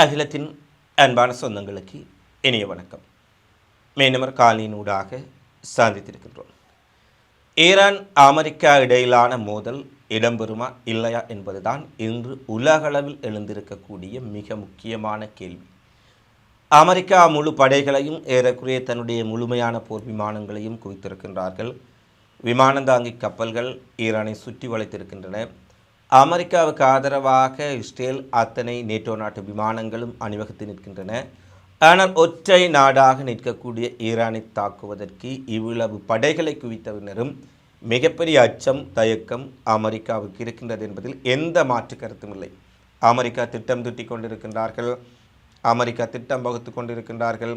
அகிலத்தின் அன்பான சொந்தங்களுக்கு இனிய வணக்கம். மேனமர் காலினூடாக சந்தித்திருக்கின்றோம். ஈரான் அமெரிக்கா இடையிலான மோதல் இடம்பெறுமா இல்லையா என்பதுதான் இன்று உலகளவில் எழுந்திருக்கக்கூடிய மிக முக்கியமான கேள்வி. அமெரிக்கா முழு படைகளையும் ஏறக்குறைய தன்னுடைய முழுமையான போர் விமானங்களையும் குவித்திருக்கின்றார்கள். விமானந்தாங்கி கப்பல்கள் ஈரானை சுற்றி வளைத்திருக்கின்றன. அமெரிக்காவுக்கு ஆதரவாக இஸ்ரேல் அத்தனை நேட்டோ நாட்டு விமானங்களும் அணிவகுத்து நிற்கின்றன. ஆனால் ஒற்றை நாடாக நிற்கக்கூடிய ஈரானை தாக்குவதற்கு இவ்வளவு படைகளை குவித்தவினரும் மிகப்பெரிய அச்சம் தயக்கம் அமெரிக்காவுக்கு இருக்கின்றது என்பதில் எந்த மாற்று கருத்தும் இல்லை. அமெரிக்கா திட்டம் திட்டிக் கொண்டிருக்கின்றார்கள். அமெரிக்கா திட்டம் வகுத்து கொண்டிருக்கின்றார்கள்.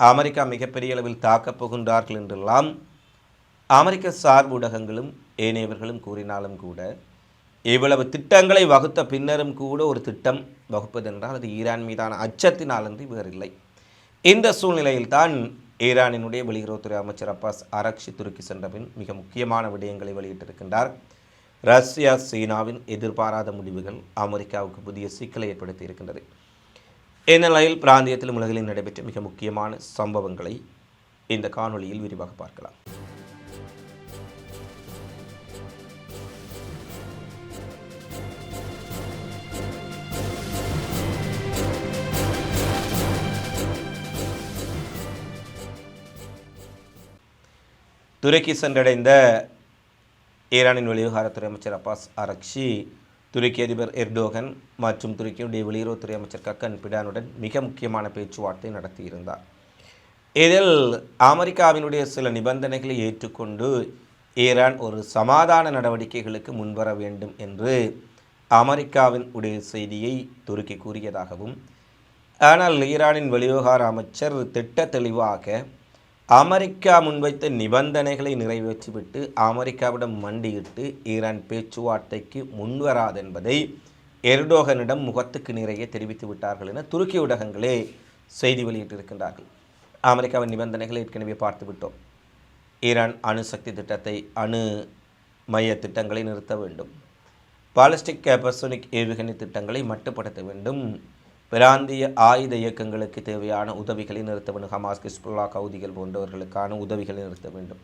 அமெரிக்கா மிகப்பெரிய அளவில் தாக்கப் போகின்றார்கள் என்றெல்லாம் அமெரிக்க சார் ஊடகங்களும் ஏனையவர்களும் கூறினாலும் கூட இவ்வளவு திட்டங்களை வகுத்த பின்னரும் கூட ஒரு திட்டம் வகுப்பதென்றால் அது ஈரான் மீதான அச்சத்தினாலன்றி வேறில்லை. இந்த சூழ்நிலையில்தான் ஈரானினுடைய வெளியுறவுத்துறை அமைச்சர் அப்பாஸ் அரக்ஷி துருக்கி சென்றபின் மிக முக்கியமான விடயங்களை வெளியிட்டிருக்கின்றார். ரஷ்யா சீனாவின் எதிர்பாராத முடிவுகள் அமெரிக்காவுக்கு புதிய சிக்கலை ஏற்படுத்தி இருக்கின்றது. இந்நிலையில் பிராந்தியத்திலும் உலகில் நடைபெற்ற மிக முக்கியமான சம்பவங்களை இந்த காணொளியில் விரிவாக பார்க்கலாம். துருக்கி சென்றடைந்த ஈரானின் வெளிவிவகாரத்துறை அமைச்சர் அப்பாஸ் அரக்ஷி துருக்கி அதிபர் எர்டோகன் மற்றும் துருக்கியுடைய வெளியுறவுத்துறை அமைச்சர் கக்கன் பிடானுடன் மிக முக்கியமான பேச்சுவார்த்தை நடத்தியிருந்தார். இதில் அமெரிக்காவினுடைய சில நிபந்தனைகளை ஏற்றுக்கொண்டு ஈரான் ஒரு சமாதான நடவடிக்கைகளுக்கு முன்வர வேண்டும் என்று அமெரிக்காவின் உடைய செய்தியை துருக்கி கூறியதாகவும் ஆனால் ஈரானின் வெளிவிவகார அமைச்சர் திட்ட தெளிவாக அமெரிக்கா முன்வைத்த நிபந்தனைகளை நிறைவேற்றிவிட்டு அமெரிக்காவிடம் மண்டியிட்டு ஈரான் பேச்சுவார்த்தைக்கு முன்வராது என்பதை எர்டோகனிடம் முகத்துக்கு நிறைய தெரிவித்து விட்டார்கள் என துருக்கி ஊடகங்களே செய்தி வெளியிட்டிருக்கின்றார்கள். அமெரிக்காவின் நிபந்தனைகளை ஏற்கனவே பார்த்துவிட்டோம் ஈரான் அணுசக்தி திட்டத்தை அணு மைய திட்டங்களை நிறுத்த வேண்டும். பாலிஸ்டிக் கேபர்சோனிக் ஏவுகணை திட்டங்களை மட்டுப்படுத்த வேண்டும். பிராந்திய ஆயுத இயக்கங்களுக்கு தேவையான உதவிகளை நிறுத்த வேண்டும். ஹமாஸ் கிஸ்புல்லா கவுதிகள் போன்றவர்களுக்கான உதவிகளை நிறுத்த வேண்டும்.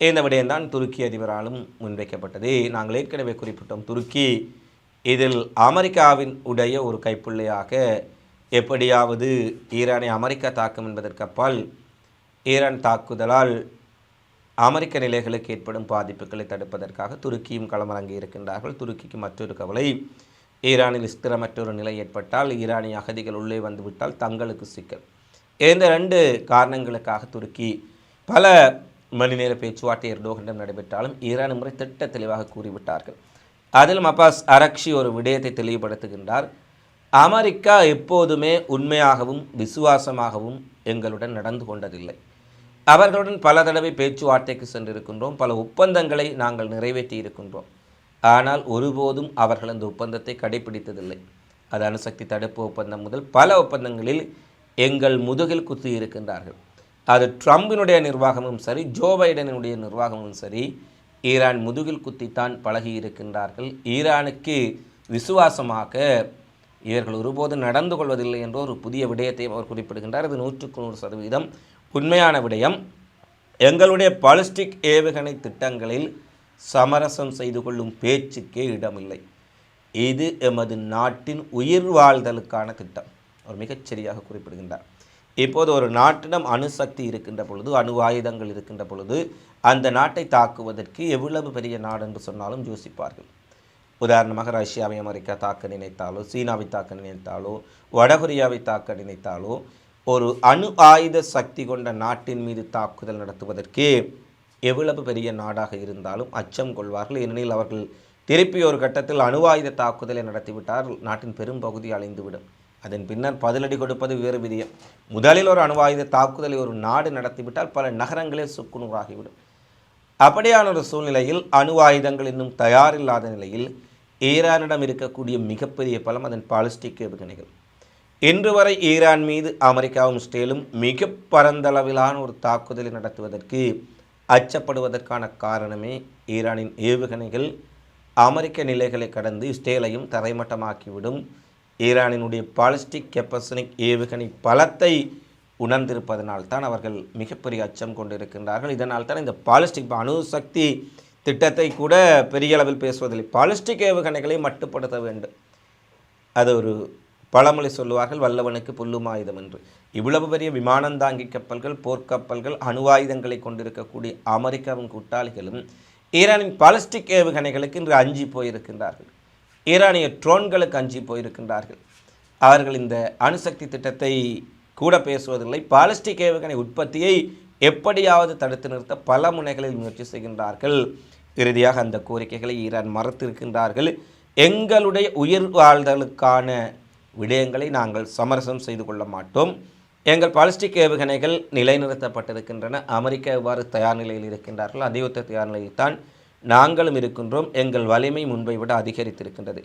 இந்த விடயம்தான் துருக்கி அதிபராலும் முன்வைக்கப்பட்டது. நாங்கள் ஏற்கனவே குறிப்பிட்டோம் துருக்கி இதில் அமெரிக்காவின் உடைய ஒரு கைப்பிள்ளையாக எப்படியாவது ஈரானை அமெரிக்கா தாக்கும் என்பதற்கு அப்பால் ஈரான் தாக்குதலால் அமெரிக்க நிலைகளுக்கு ஏற்படும் பாதிப்புகளை தடுப்பதற்காக துருக்கியும் களமிறங்கி இருக்கின்றார்கள் துருக்கிக்கு மற்றொரு கவலை ஈரானில் ஸ்திரமற்றொரு நிலை ஏற்பட்டால் ஈரானிய அகதிகள் உள்ளே வந்துவிட்டால் தங்களுக்கு சிக்கல். இந்த ரெண்டு காரணங்களுக்காக துருக்கி பல மணி நேர பேச்சுவார்த்தை எர்டோகனிடம் நடைபெற்றாலும் ஈரான் முறை திட்ட தெளிவாக கூறிவிட்டார்கள். அதிலும் அப்பாஸ் அரக்ஷி ஒரு விடயத்தை தெளிவுபடுத்துகின்றார். அமெரிக்கா எப்போதுமே உண்மையாகவும் விசுவாசமாகவும் எங்களுடன் நடந்து கொண்டதில்லை. அவர்களுடன் பல தடவை பேச்சுவார்த்தைக்கு சென்றிருக்கின்றோம். பல ஒப்பந்தங்களை நாங்கள் நிறைவேற்றி இருக்கின்றோம். ஆனால் ஒருபோதும் அவர்கள் அந்த ஒப்பந்தத்தை கடைபிடித்ததில்லை அது அணுசக்தி தடுப்பு ஒப்பந்தம் முதல் பல ஒப்பந்தங்களில் எங்கள் முதுகில் குத்தி இருக்கின்றார்கள். அது ட்ரம்பினுடைய நிர்வாகமும் சரி ஜோ பைடனுடைய நிர்வாகமும் சரி ஈரான் முதுகில் குத்தித்தான் பழகி இருக்கின்றார்கள். ஈரானுக்கு விசுவாசமாக இவர்கள் ஒருபோதும் நடந்து கொள்வதில்லை என்ற ஒரு புதிய விடயத்தை அவர் குறிப்பிடுகின்றார். அது நூற்றுக்கு நூறு சதவீதம் உண்மையான விடயம். எங்களுடைய பாலிஸ்டிக் ஏவுகணை திட்டங்களில் சமரசம் செய்து கொள்ளும் பேச்சுக்கே இடமில்லை. இது எமது நாட்டின் உயிர் வாழ்தலுக்கான திட்டம். அவர் மிகச்சரியாக குறிப்பிடுகின்றார். இப்போது ஒரு நாட்டிடம் அணுசக்தி இருக்கின்ற பொழுது அணு ஆயுதங்கள் இருக்கின்ற பொழுது அந்த நாட்டை தாக்குவதற்கு எவ்வளவு பெரிய நாடு என்று சொன்னாலும் யோசிப்பார்கள். உதாரணமாக ரஷ்யாவை அமெரிக்கா தாக்க நினைத்தாலோ சீனாவை தாக்க நினைத்தாலோ வடகொரியாவை தாக்க நினைத்தாலோ ஒரு அணு ஆயுத சக்தி கொண்ட நாட்டின் மீது தாக்குதல் நடத்துவதற்கு எவ்வளவு பெரிய நாடாக இருந்தாலும் அச்சம் கொள்வார்கள். ஏனெனில் அவர்கள் திருப்பி ஒரு கட்டத்தில் அணுவாயுத தாக்குதலை நடத்திவிட்டால் நாட்டின் பெரும்பகுதி அழிந்துவிடும். அதன் பின்னர் பதிலடி கொடுப்பது வேறு விதியம். முதலில் ஒரு அணுவாயுத தாக்குதலை ஒரு நாடு நடத்திவிட்டால் பல நகரங்களே சுக்குநூறாகிவிடும். அப்படியான ஒரு சூழ்நிலையில் அணு ஆயுதங்கள் இன்னும் தயாரில்லாத நிலையில் ஈரானிடம் இருக்கக்கூடிய மிகப்பெரிய பலம் அதன் பாலிஸ்டிக் ஏவுகணைகள். இன்று வரை ஈரான் மீது அமெரிக்காவும் இஸ்ரேலும் மிக பரந்தளவிலான ஒரு தாக்குதலை நடத்துவதற்கு அச்சப்படுவதற்கான காரணமே ஈரானின் ஏவுகணைகள் அமெரிக்க நிலைகளை கடந்து இஸ்ரேலையும் தரைமட்டமாக்கிவிடும். ஈரானினுடைய பாலிஸ்டிக் கெப்பசனிக் ஏவுகணை பலத்தை உணர்ந்திருப்பதனால் தான் அவர்கள் மிகப்பெரிய அச்சம் கொண்டிருக்கின்றார்கள். இதனால் தான் இந்த பாலிஸ்டிக் அணுசக்தி திட்டத்தை கூட பெரிய அளவில் பேசுவதில்லை. பாலிஸ்டிக் ஏவுகணைகளை மட்டுப்படுத்த வேண்டும். அது ஒரு பழமொழி சொல்லுவார்கள் வல்லவனுக்கு புல்லும் ஆயுதம் என்று இவ்வளவு பெரிய விமானந்தாங்கி கப்பல்கள் போர்க்கப்பல்கள் அணுவாயுதங்களை கொண்டிருக்கக்கூடிய அமெரிக்காவின் கூட்டாளிகளும் ஈரானின் பாலிஸ்டிக் ஏவுகணைகளுக்கு இன்று அஞ்சி போயிருக்கின்றார்கள். ஈரானிய ட்ரோன்களுக்கு அஞ்சி போயிருக்கின்றார்கள். அவர்கள் இந்த அணுசக்தி திட்டத்தை கூட பேசுவதில்லை. பாலிஸ்டிக் ஏவுகணை உற்பத்தியை எப்படியாவது தடுத்து நிறுத்த பல முனைகளில் முயற்சி செய்கின்றார்கள். இறுதியாக அந்த கோரிக்கைகளை ஈரான் மறுத்திருக்கின்றார்கள். எங்களுடைய உயிர் வாழ்தலுக்கான விடயங்களை நாங்கள் சமரசம் செய்து கொள்ள மாட்டோம். எங்கள் பாலிஸ்டிக் ஏவுகணைகள் நிலைநிறுத்தப்பட்டிருக்கின்றன. அமெரிக்கா எவ்வாறு தயார் நிலையில் இருக்கின்றார்கள் அதே ஒத்த தயார் நிலையில் தான் நாங்களும் இருக்கின்றோம். எங்கள் வலிமை முன்பை விட அதிகரித்திருக்கின்றது.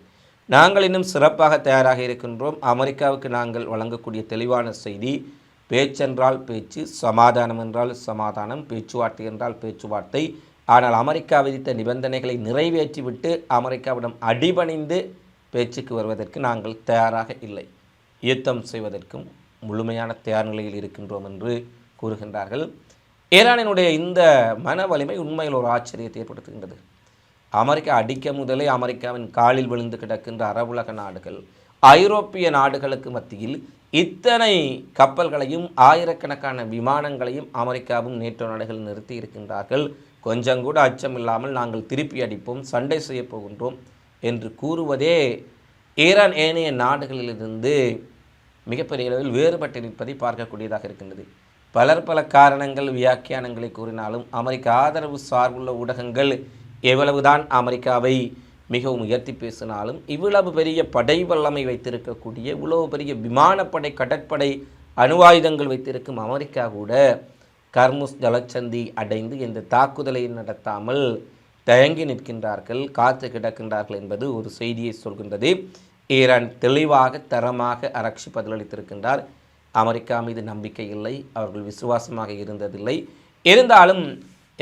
நாங்கள் இன்னும் சிறப்பாக தயாராக இருக்கின்றோம். அமெரிக்காவுக்கு நாங்கள் வழங்கக்கூடிய தெளிவான செய்தி பேச்சென்றால் பேச்சு சமாதானம் என்றால் சமாதானம் பேச்சுவார்த்தை என்றால் பேச்சுவார்த்தை. ஆனால் அமெரிக்கா விதித்த நிபந்தனைகளை நிறைவேற்றிவிட்டு அமெரிக்காவிடம் அடிபணிந்து பேச்சுக்கு வருவதற்கு நாங்கள் தயாராக இல்லை. யுத்தம் செய்வதற்கும் முழுமையான தயார் நிலையில் இருக்கின்றோம் என்று கூறுகின்றார்கள். ஈரானினுடைய இந்த மன வலிமை உண்மையில் ஒரு ஆச்சரியத்தை ஏற்படுத்துகின்றது. அமெரிக்கா அடிக்க முதலே அமெரிக்காவின் காலில் விழுந்து கிடக்கின்ற அரபுலக நாடுகள் ஐரோப்பிய நாடுகளுக்கு மத்தியில் இத்தனை கப்பல்களையும் ஆயிரக்கணக்கான விமானங்களையும் அமெரிக்காவும் நேட்டோ நாடுகள் நிறுத்தி இருக்கின்றார்கள். கொஞ்சம் கூட அச்சம் இல்லாமல் நாங்கள் திருப்பி அடிப்போம் சண்டை செய்ய போகின்றோம். என்று கூறுவதே ஈரான் ஏனைய நாடுகளிலிருந்து மிகப்பெரிய அளவில் வேறுபட்டு நிற்பதை பார்க்கக்கூடியதாக இருக்கின்றது. பலர் பல காரணங்கள் வியாக்கியானங்களை கூறினாலும் அமெரிக்க ஆதரவு சார்புள்ள ஊடகங்கள் எவ்வளவுதான் அமெரிக்காவை மிகவும் உயர்த்தி பேசினாலும் இவ்வளவு பெரிய படை வல்லமை வைத்திருக்கக்கூடிய இவ்வளவு பெரிய விமானப்படை கடற்படை அணுவாயுதங்கள் வைத்திருக்கும் அமெரிக்கா கூட கர்முஸ் ஜலச்சந்தி அடைந்து இந்த தாக்குதலை நடத்தாமல் தயங்கி நிற்கின்றார்கள் காத்து கிடக்கின்றார்கள் என்பது ஒரு செய்தியை சொல்கின்றது. ஈரான் தெளிவாக தரமாக அரட்சி பதிலளித்திருக்கின்றார். அமெரிக்கா மீது நம்பிக்கை இல்லை அவர்கள் விசுவாசமாக இருந்ததில்லை. இருந்தாலும்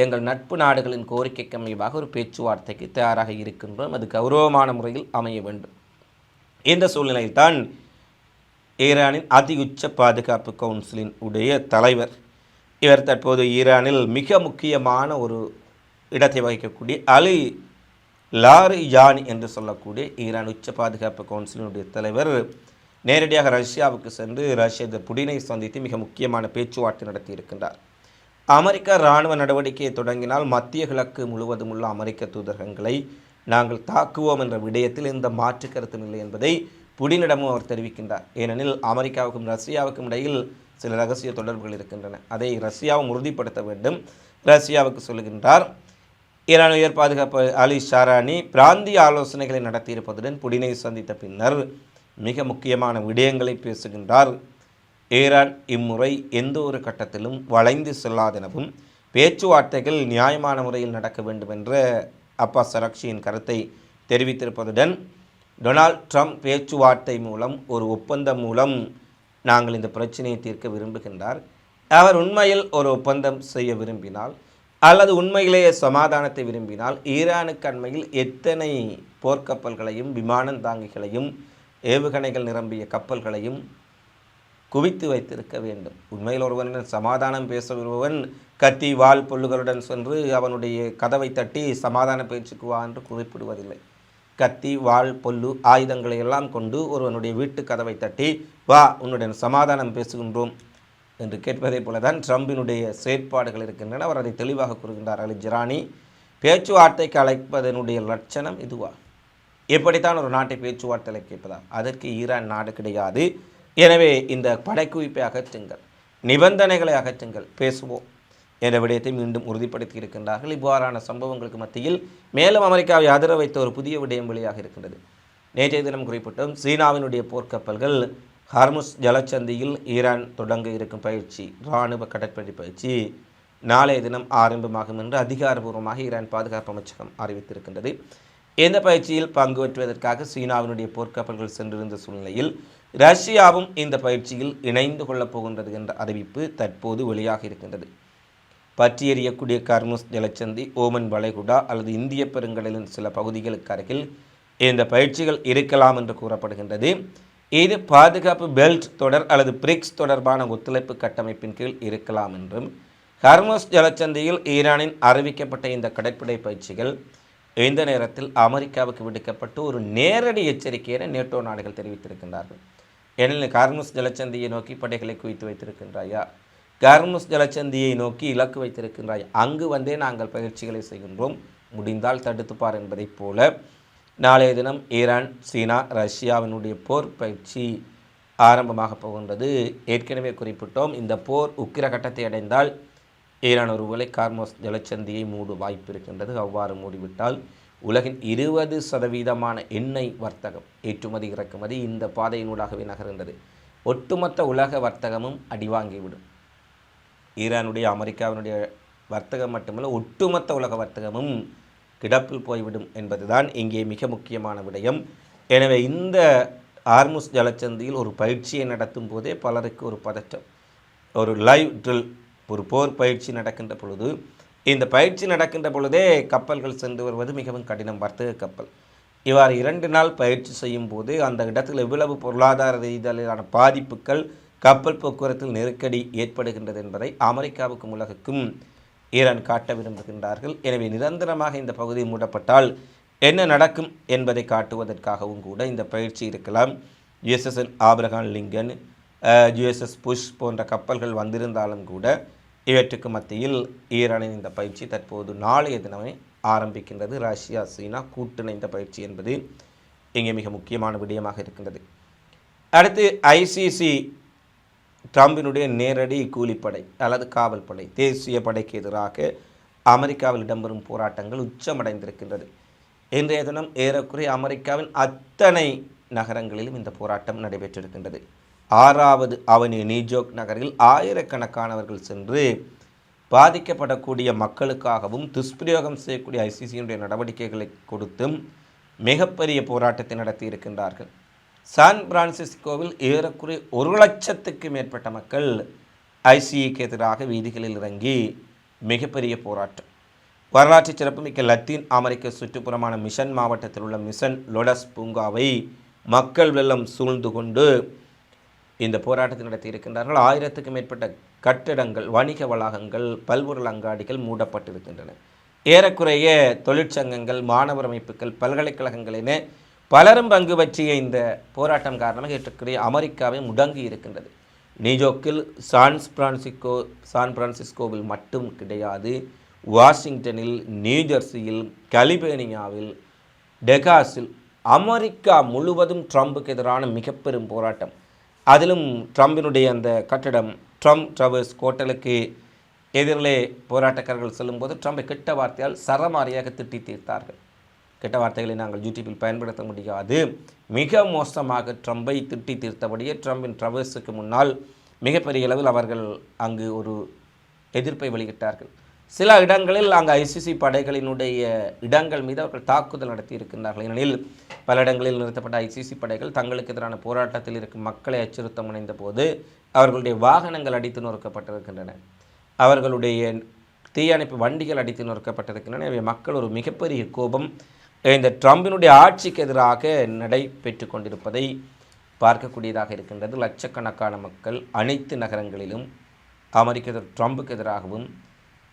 எங்கள் நட்பு நாடுகளின் கோரிக்கைக்கு அமைவாக ஒரு பேச்சுவார்த்தைக்கு தயாராக இருக்கின்றோம். அது கௌரவமான முறையில் அமைய வேண்டும். இந்த சூழ்நிலையில்தான் ஈரானின் அதி உச்ச பாதுகாப்பு கவுன்சிலின் உடைய தலைவர் இவர் தற்போது ஈரானில் மிக முக்கியமான ஒரு இடத்தை வகிக்கக்கூடிய அலி லாரி ஜானி என்று சொல்லக்கூடிய ஈரான் உச்ச பாதுகாப்பு கவுன்சிலினுடைய தலைவர் நேரடியாக ரஷ்யாவுக்கு சென்று ரஷ்ய புடினை சந்தித்து மிக முக்கியமான பேச்சுவார்த்தை நடத்தி இருக்கின்றார். அமெரிக்க இராணுவ நடவடிக்கையை தொடங்கினால் மத்திய கிழக்கு முழுவதும் உள்ள அமெரிக்க தூதரகங்களை நாங்கள் தாக்குவோம் என்ற விடயத்தில் எந்த மாற்று கருத்தும் இல்லை என்பதை புடினிடமும் அவர் தெரிவிக்கின்றார். ஏனெனில் அமெரிக்காவுக்கும் ரஷ்யாவுக்கும் இடையில் சில ரகசிய தொடர்புகள் இருக்கின்றன. அதை ரஷ்யாவும் உறுதிப்படுத்த வேண்டும். ரஷ்யாவுக்கு சொல்லுகின்றார் ஈரான் உயர் பாதுகாப்பு அலி ஷாரானி பிராந்திய ஆலோசனைகளை நடத்தியிருப்பதுடன் புடினை சந்தித்த பின்னர் மிக முக்கியமான விடயங்களை பேசுகின்றார். ஈரான் இம்முறை எந்த ஒரு கட்டத்திலும் வளைந்து செல்லாதெனவும் பேச்சுவார்த்தைகள் நியாயமான முறையில் நடக்க வேண்டும் என்ற அப்பா சரக்ஷியின் கருத்தை தெரிவித்திருப்பதுடன் டொனால்ட் ட்ரம்ப் பேச்சுவார்த்தை மூலம் ஒரு ஒப்பந்தம் மூலம் நாங்கள் இந்த பிரச்சனையை தீர்க்க விரும்புகின்றார். அவர் உண்மையில் ஒரு ஒப்பந்தம் செய்ய விரும்பினால் அல்லது உண்மையிலேயே சமாதானத்தை விரும்பினால் ஈரானுக்கு அண்மையில் எத்தனை போர்க்கப்பல்களையும் விமானந்தாங்கிகளையும் ஏவுகணைகள் நிரம்பிய கப்பல்களையும் குவித்து வைத்திருக்க வேண்டும். உண்மையில் ஒருவன் சமாதானம் பேச வருபவன் கத்தி வாள் பொல்லுகளுடன் சென்று அவனுடைய கதவை தட்டி சமாதான பேச்சுக்கு வா என்று குறிப்பிடுவதில்லை. கத்தி வாள் பொல்லு ஆயுதங்களை எல்லாம் கொண்டு ஒருவனுடைய வீட்டு கதவை தட்டி வா உன்னுடன் சமாதானம் பேசுகின்றோம். என்று கேட்பதைப் போல தான் ட்ரம்பினுடைய செயற்பாடுகள் இருக்கின்றன. அவர் அதை தெளிவாக கூறுகின்றார். அலி ஜிரானி பேச்சுவார்த்தைக்கு அழைப்பதனுடைய லட்சணம் இதுவா? எப்படித்தான் ஒரு நாட்டை பேச்சுவார்த்தைகளை கேட்பதா? அதற்கு ஈரான் நாடு கிடையாது. எனவே இந்த படைக்குவிப்பை அகற்றுங்கள். நிபந்தனைகளை அகற்றுங்கள். பேசுவோம் என்ற விடயத்தை மீண்டும் உறுதிப்படுத்தி இருக்கின்றார்கள். இவ்வாறான சம்பவங்களுக்கு மத்தியில் மேலும் அமெரிக்காவை ஆதரவு வைத்த ஒரு புதிய விடயம் வெளியாக இருக்கின்றது. நேற்றைய தினம் குறிப்பிட்டும் சீனாவினுடைய போர்க்கப்பல்கள் ஹார்முஸ் ஜலச்சந்தியில் ஈரான் தொடங்க இருக்கும் பயிற்சி இராணுவ கடற்படை பயிற்சி நாளைய தினம் ஆரம்பமாகும் என்று அதிகாரபூர்வமாக ஈரான் பாதுகாப்பு அமைச்சகம் அறிவித்திருக்கின்றது. இந்த பயிற்சியில் பங்கு பெற்றுவதற்காக சீனாவினுடைய போர்க்கப்பல்கள் சென்றிருந்த சூழ்நிலையில் ரஷ்யாவும் இந்த பயிற்சியில் இணைந்து கொள்ளப் போகின்றது என்ற அறிவிப்பு தற்போது வெளியாக இருக்கின்றது. பற்றி எறியக்கூடிய கர்முஸ் ஜலச்சந்தி ஓமன் வளைகுடா அல்லது இந்திய பெருங்கடலின் சில பகுதிகளுக்கு அருகில் இந்த பயிற்சிகள் இருக்கலாம் என்று கூறப்படுகின்றது. இது பாதுகாப்பு பெல்ட் தொடர் அல்லது பிரிக்ஸ் தொடர்பான ஒத்துழைப்பு கட்டமைப்பின் கீழ் இருக்கலாம் என்றும் ஹர்மஸ் ஜலச்சந்தையில் ஈரானின் அறிவிக்கப்பட்ட இந்த கடற்படை பயிற்சிகள் இந்த நேரத்தில் அமெரிக்காவுக்கு விடுக்கப்பட்டு ஒரு நேரடி எச்சரிக்கையை நேட்டோ நாடுகள் தெரிவித்திருக்கின்றார்கள். ஏனெனில் கார்முஸ் ஜலச்சந்தியை நோக்கி படைகளை குவித்து வைத்திருக்கின்றாயா? கார்முஸ் ஜலச்சந்தியை நோக்கி இலக்கு வைத்திருக்கின்றாய்? அங்கு வந்தே நாங்கள் பயிற்சிகளை செய்கின்றோம். முடிந்தால் தடுத்துப்பார் என்பதைப் போல நாளைய தினம் ஈரான் சீனா ரஷ்யாவினுடைய போர் பயிற்சி ஆரம்பமாக போகின்றது. ஏற்கனவே குறிப்பிட்டோம் இந்த போர் உக்கிர கட்டத்தை அடைந்தால் ஈரான் ஒருவேளை கார்மோஸ் ஜலச்சந்தியை மூடு வாய்ப்பு இருக்கின்றது அவ்வாறு மூடிவிட்டால் உலகின் இருபது சதவீதமான எண்ணெய் வர்த்தகம் ஏற்றுமதி இறக்குமதி இந்த பாதையினூடாகவே நகர்கின்றது. ஒட்டுமொத்த உலக வர்த்தகமும் அடிவாங்கிவிடும். ஈரானுடைய அமெரிக்காவினுடைய வர்த்தகம் மட்டுமல்ல ஒட்டுமொத்த உலக வர்த்தகமும் கிடப்பில் போய்விடும் என்பதுதான் இங்கே மிக முக்கியமான விடயம். எனவே இந்த ஆர்முஸ் ஜலச்சந்தியில் ஒரு பயிற்சியை நடத்தும் போதே பலருக்கு ஒரு பதற்றம். ஒரு லைவ் ட்ரில் ஒரு போர் பயிற்சி நடக்கின்ற பொழுது இந்த பயிற்சி நடக்கின்ற பொழுதே கப்பல்கள் சென்று வருவது மிகவும் கடினம் வர்த்தக கப்பல். இவ்வாறு இரண்டு நாள் பயிற்சி செய்யும் போது அந்த இடத்தில் எவ்வளவு பொருளாதார ரீதியிலான பாதிப்புகள் கப்பல் போக்குவரத்தில் நெருக்கடி ஏற்படுகின்றது என்பதை அமெரிக்காவுக்கும் உலகுக்கும் ஈரான் காட்ட விரும்புகின்றார்கள். எனவே நிரந்தரமாக இந்த பகுதி மூடப்பட்டால் என்ன நடக்கும் என்பதை காட்டுவதற்காகவும் கூட இந்த பயிற்சி இருக்கலாம். USS Abraham Lincoln USS Bush போன்ற கப்பல்கள் வந்திருந்தாலும் கூட இவற்றுக்கு மத்தியில் ஈரானின் இந்த பயிற்சி தற்போது நாளைய தினமே ஆரம்பிக்கின்றது. ரஷ்யா சீனா கூட்டிணைந்த பயிற்சி என்பது இங்கே மிக முக்கியமான விடயமாக இருக்கின்றது. அடுத்து ஐசிசி ட்ரம்பினுடைய நேரடி கூலிப்படை அல்லது காவல்படை தேசிய படைக்கு எதிராக அமெரிக்காவில் இடம்பெறும் போராட்டங்கள் உச்சமடைந்திருக்கின்றது. இன்றைய தினம் ஏறக்குறைய அமெரிக்காவின் அத்தனை நகரங்களிலும் இந்த போராட்டம் நடைபெற்றிருக்கின்றது. ஆறாவது அவனி நியூஜோக் நகரில் ஆயிரக்கணக்கானவர்கள் சென்று பாதிக்கப்படக்கூடிய மக்களுக்காகவும் துஷ்பிரயோகம் செய்யக்கூடிய ஐசிசியினுடைய நடவடிக்கைகளை கொடுத்தும் மிகப்பெரிய போராட்டத்தை நடத்தி இருக்கின்றார்கள் சான் பிரான்சிஸ்கோவில் ஏறக்குறைய ஒரு லட்சத்துக்கு மேற்பட்ட மக்கள் ஐசிஏக்கு எதிராக வீதிகளில் இறங்கி மிகப்பெரிய போராட்டம். வரலாற்று சிறப்புமிக்க லத்தீன் அமெரிக்க சுற்றுப்புறமான மிஷன் மாவட்டத்தில் உள்ள மிஷன் லொடஸ் பூங்காவை மக்கள் வெள்ளம் சூழ்ந்து கொண்டு இந்த போராட்டத்தை நடத்தியிருக்கின்றார்கள் ஆயிரத்துக்கும் மேற்பட்ட கட்டிடங்கள் வணிக வளாகங்கள் பல்பொருள் அங்காடிகள் மூடப்பட்டிருக்கின்றன. ஏறக்குறைய தொழிற்சங்கங்கள் மாணவர் அமைப்புகள் பல்கலைக்கழகங்கள் என பலரும் பங்கு பற்றிய இந்த போராட்டம் காரணமாக ஏற்றக்கூடிய அமெரிக்காவை முடங்கி இருக்கின்றது. நியூயோர்க்கில் சான் பிரான்சிஸ்கோ சான் பிரான்சிஸ்கோவில் மட்டும் கிடையாது. வாஷிங்டனில் நியூஜெர்சியில் கலிபேனியாவில் டெகாஸில் அமெரிக்கா முழுவதும் ட்ரம்புக்கு எதிரான மிக பெரும் போராட்டம். அதிலும் ட்ரம்பினுடைய அந்த கட்டடம் ட்ரம்ப் ட்ரவர்ஸ் ஹோட்டலுக்கு எதிரிலே போராட்டக்காரர்கள் சொல்லும்போது ட்ரம்பை கெட்ட வார்த்தையால் சரமாரியாக திட்டி தீர்த்தார்கள். கெட்ட வார்த்தைகளை நாங்கள் யூடியூப்பில் பயன்படுத்த முடியாது. மிக மோசமாக ட்ரம்பை திட்டி தீர்த்தபடியே ட்ரம்பின் ட்ரவர்ஸுக்கு முன்னால் மிகப்பெரிய அளவில் அவர்கள் அங்கு ஒரு எதிர்ப்பை வெளியிட்டார்கள். சில இடங்களில் அங்கு ஐசிசி படைகளினுடைய இடங்கள் மீது அவர்கள் தாக்குதல் நடத்தி இருக்கின்றார்கள் ஏனெனில் பல இடங்களில் நிறுத்தப்பட்ட ஐசிசி படைகள் தங்களுக்கு எதிரான போராட்டத்தில் இருக்கும் மக்களை அச்சுறுத்த முனைந்த போது அவர்களுடைய வாகனங்கள் அடித்து நொறுக்கப்பட்டிருக்கின்றன. அவர்களுடைய தீயணைப்பு வண்டிகள் அடித்து நொறுக்கப்பட்டிருக்கின்றன. எனவே மக்கள் ஒரு மிகப்பெரிய கோபம் இந்த ட்ரம்பினுடைய ஆட்சிக்கு எதிராக நடைபெற்று கொண்டிருப்பதை பார்க்கக்கூடியதாக இருக்கின்றது. லட்சக்கணக்கான மக்கள் அனைத்து நகரங்களிலும் அமெரிக்க ட்ரம்புக்கு எதிராகவும்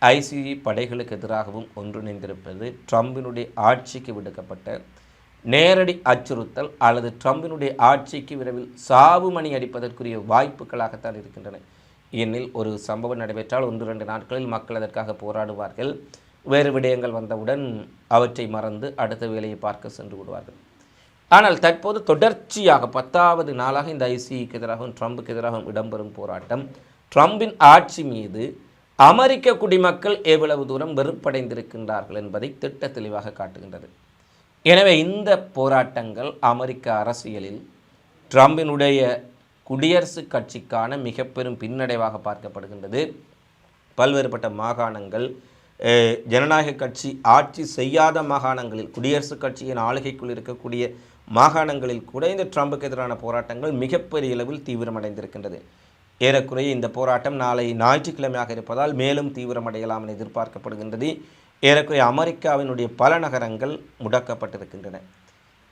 ஐசிஇ படைகளுக்கு எதிராகவும் ஒன்றிணைந்திருப்பது ட்ரம்பினுடைய ஆட்சிக்கு விடுக்கப்பட்ட நேரடி அச்சுறுத்தல் அல்லது ட்ரம்பினுடைய ஆட்சிக்கு விரைவில் சாவு மணி அடிப்பதற்குரிய வாய்ப்புகளாகத்தான் இருக்கின்றன. ஏனெனில் ஒரு சம்பவம் நடைபெற்றால் ஒன்று ரெண்டு நாட்களில் மக்கள் அதற்காக போராடுவார்கள். வேறு விடயங்கள் வந்தவுடன் அவற்றை மறந்து அடுத்த வேலையை பார்க்க சென்று விடுவார்கள். ஆனால் தற்போது தொடர்ச்சியாக பத்தாவது நாளாக இந்த ஐசிக்கு எதிராகவும் ட்ரம்புக்கு எதிராகவும் இடம்பெறும் போராட்டம் ட்ரம்பின் ஆட்சி மீது அமெரிக்க குடிமக்கள் எவ்வளவு தூரம் வெறுப்படைந்திருக்கின்றார்கள் என்பதை திட்ட தெளிவாக காட்டுகின்றது. எனவே இந்த போராட்டங்கள் அமெரிக்க அரசியலில் ட்ரம்பினுடைய குடியரசுக் கட்சிக்கான மிக பெரும் பின்னடைவாக பார்க்கப்படுகின்றது. பல்வேறுபட்ட மாகாணங்கள் ஜனநாயக கட்சி ஆட்சி செய்யாத மாகாணங்களில் குடியரசுக் கட்சியின் ஆளுகைக்குள் இருக்கக்கூடிய மாகாணங்களில் கூட இந்த ட்ரம்புக்கு எதிரான போராட்டங்கள் மிகப்பெரிய அளவில் தீவிரமடைந்திருக்கின்றது. ஏறக்குறைய இந்த போராட்டம் நாளை ஞாயிற்றுக்கிழமையாக இருப்பதால் மேலும் தீவிரமடையலாம் என எதிர்பார்க்கப்படுகின்றது. ஏறக்குறைய அமெரிக்காவினுடைய பல நகரங்கள் முடக்கப்பட்டிருக்கின்றன.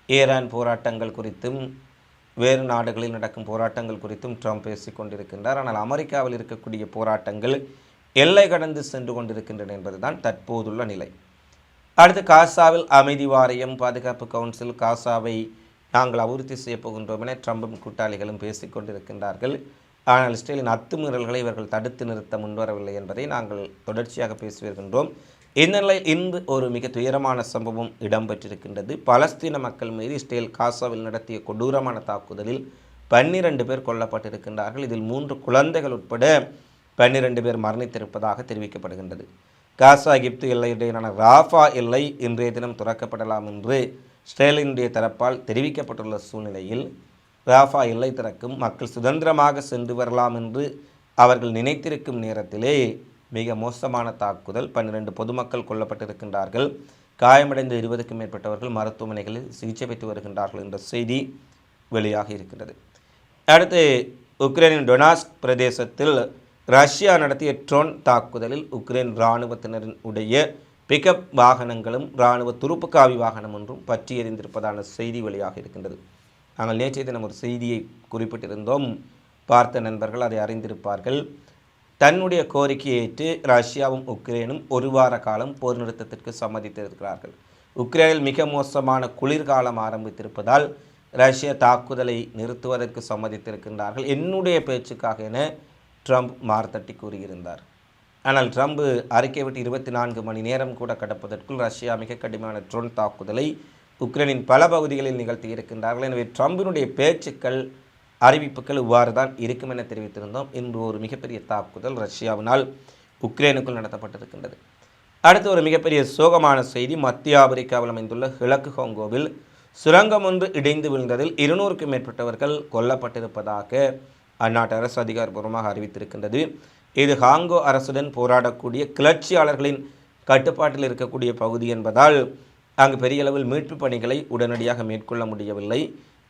ஈரான் போராட்டங்கள் குறித்தும் வேறு நாடுகளில் நடக்கும் போராட்டங்கள் குறித்தும் ட்ரம்ப் பேசிக் கொண்டிருக்கின்றார் ஆனால் அமெரிக்காவில் இருக்கக்கூடிய போராட்டங்கள் எல்லை கடந்து சென்று கொண்டிருக்கின்றன என்பதுதான் தற்போதுள்ள நிலை. அடுத்து காசாவில் அமைதி வாரியம் பாதுகாப்பு கவுன்சில் காசாவை நாங்கள் அபிவிருத்தி செய்யப் போகின்றோம் என ட்ரம்பும் கூட்டாளிகளும் பேசிக் கொண்டிருக்கின்றார்கள். ஆனால் இஸ்ரேலின் அத்துமீறல்களை இவர்கள் தடுத்து நிறுத்த முன்வரவில்லை என்பதை நாங்கள் தொடர்ச்சியாக பேசி வருகின்றோம். இந்த நிலையில் இன்று ஒரு மிக துயரமான சம்பவம் இடம்பெற்றிருக்கின்றது. பலஸ்தீன மக்கள் மீது இஸ்ரேல் காசாவில் நடத்திய கொடூரமான தாக்குதலில் பன்னிரண்டு பேர் கொல்லப்பட்டிருக்கின்றார்கள். இதில் மூன்று குழந்தைகள் உட்பட பன்னிரண்டு பேர் மரணித்திருப்பதாக தெரிவிக்கப்படுகின்றது. காசா எகிப்து எல்லையுடையான ராஃபா எல்லை இன்றைய தினம் துறக்கப்படலாம் என்று இஸ்ரேலினுடைய தரப்பால் தெரிவிக்கப்பட்டுள்ள சூழ்நிலையில் ராஃபா எல்லை திறக்கும் மக்கள் சுதந்திரமாக சென்று வரலாம் என்று அவர்கள் நினைத்திருக்கும் நேரத்திலே மிக மோசமான தாக்குதல் பன்னிரண்டு பொதுமக்கள் கொல்லப்பட்டிருக்கின்றார்கள். காயமடைந்த இருபதுக்கும் மேற்பட்டவர்கள் மருத்துவமனைகளில் சிகிச்சை பெற்று வருகின்றார்கள் என்ற செய்தி வெளியாக இருக்கிறது அடுத்து உக்ரைனின் டொனாஸ்க் பிரதேசத்தில் ரஷ்யா நடத்திய ட்ரோன் தாக்குதலில் உக்ரைன் இராணுவத்தினரின் உடைய பிக்கப் வாகனங்களும் இராணுவ துருப்புக்காவி வாகனம் ஒன்றும் பற்றி எறிந்திருப்பதான செய்தி வெளியாக இருக்கின்றது. நாங்கள் நேற்றைய தினம் ஒரு செய்தியை குறிப்பிட்டிருந்தோம். பார்த்த நண்பர்கள் அதை அறிந்திருப்பார்கள். தன்னுடைய கோரிக்கையை ஏற்று ரஷ்யாவும் உக்ரைனும் ஒரு வார காலம் போர் நிறுத்தத்திற்கு சம்மதித்திருக்கிறார்கள். உக்ரைனில் மிக மோசமான குளிர்காலம் ஆரம்பித்திருப்பதால் ரஷ்ய தாக்குதலை நிறுத்துவதற்கு சம்மதித்திருக்கின்றார்கள். என்னுடைய பேச்சுக்காக என ட்ரம்ப் மார்த்தட்டி கூறியிருந்தார். ஆனால் ட்ரம்ப் அறிக்கை விட்டு இருபத்தி நான்கு மணி நேரம் கூட கடப்பதற்குள் ரஷ்யா மிக கடுமையான ட்ரோன் தாக்குதலை உக்ரைனின் பல பகுதிகளில் நிகழ்த்தி இருக்கின்றார்கள். எனவே ட்ரம்பினுடைய பேச்சுக்கள் அறிவிப்புகள் இவ்வாறு தான் இருக்கும் என தெரிவித்திருந்தோம். இன்று ஒரு மிகப்பெரிய தாக்குதல் ரஷ்யாவினால் உக்ரைனுக்குள் நடத்தப்பட்டிருக்கின்றது. அடுத்து ஒரு மிகப்பெரிய சோகமான செய்தி மத்திய ஆப்பிரிக்காவில் அமைந்துள்ள கிழக்கு ஹோங்கோவில் சுரங்கம் ஒன்று இடைந்து விழுந்ததில் இருநூறுக்கும் மேற்பட்டவர்கள் கொல்லப்பட்டிருப்பதாக அந்நாட்டு அரசு அதிகாரப்பூர்வமாக அறிவித்திருக்கின்றது. இது ஹாங்கோ அரசுடன் போராடக்கூடிய கிளர்ச்சியாளர்களின் கட்டுப்பாட்டில் இருக்கக்கூடிய பகுதி என்பதால் அங்கு பெரிய அளவில் மீட்பு பணிகளை உடனடியாக மேற்கொள்ள முடியவில்லை.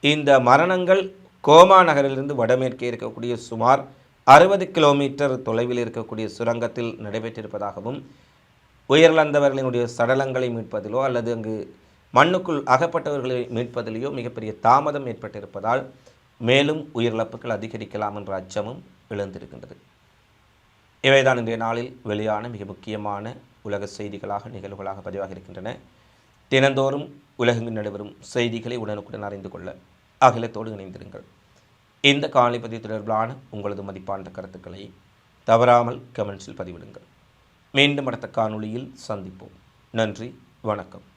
இந்த மரணங்கள் கோமா நகரிலிருந்து வடமேற்கே இருக்கக்கூடிய சுமார் அறுபது கிலோமீட்டர் தொலைவில் இருக்கக்கூடிய சுரங்கத்தில் நடைபெற்றிருப்பதாகவும் உயிரிழந்தவர்களினுடைய சடலங்களை மீட்பதிலோ அல்லது அங்கு மண்ணுக்குள் அகப்பட்டவர்களை மீட்பதிலேயோ மிகப்பெரிய தாமதம் ஏற்பட்டிருப்பதால் மேலும் உயிரிழப்புகள் அதிகரிக்கலாம் என்ற அச்சமும் எழுந்திருக்கின்றது. இவைதான் இன்றைய நாளில் வெளியான மிக முக்கியமான உலக செய்திகளாக நிகழ்வுகளாக பதிவாக இருக்கின்றன. தினந்தோறும் உலகெங்கு நடைபெறும் செய்திகளை உடனுக்குடன் அறிந்து கொள்ள அகிலத்தோடு இணைந்திருங்கள். இந்த காணொலி பதிவு தொடர்பிலான உங்களது மதிப்பான கருத்துக்களை தவறாமல் கமெண்ட்ஸில் பதிவிடுங்கள். மீண்டும் அடுத்த காணொளியில் சந்திப்போம். நன்றி வணக்கம்.